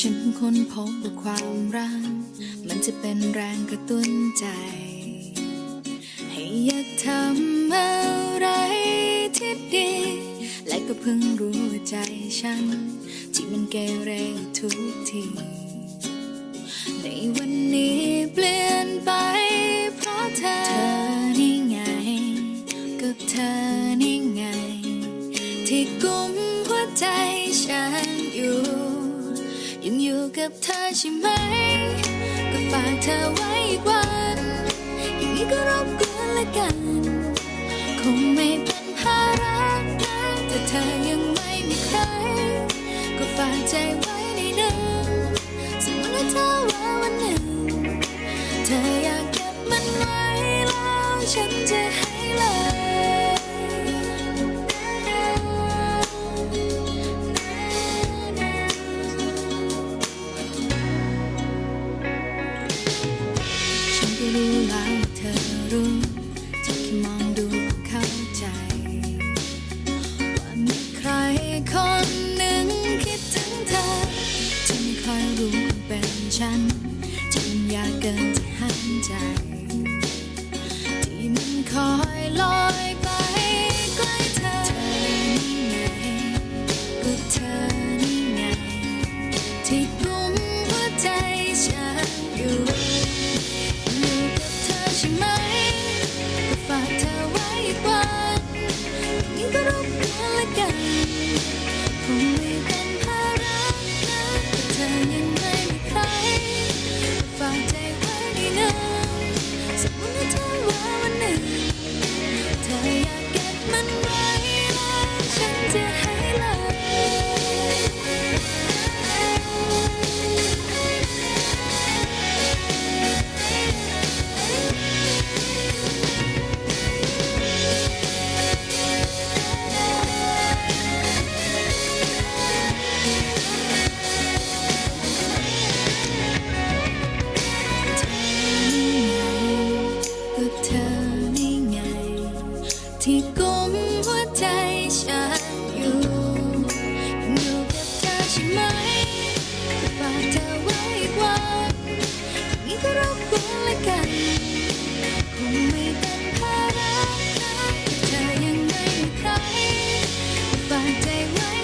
ฉันคนพบว่าความรัก มันจะเป็นแรงกระตุ้นใจ ให้อยากทำอะไรที่ดี และก็เพิ่งรู้ใจฉัน ที่มันเกเรทุกที ในวันนี้เปลี่ยนไปเพราะเธอเธอนี่ไงก็เธอนี่ไง ที่กุมหัวใจ กับเธอใช่ไหม ก็ฝากเธอไว้อีกวัน อย่างนี้ก็รบกวนละกัน คงไม่เป็นภาระนะถ้าเธอยังไม่มีใคร ก็ฝากใจไว้ในนั้นสมมติว่าเธอว่าวันหนึ่ง เธออยากเก็บมันไว้แล้วฉันจะ มองดูเข้าใจ ว่ามีใครคนหนึ่งคิดถึงเธอที่ไม่ค่อยรู้เป็นฉันที่มันยากเกินจะห้ามใจ ที่มันคอ night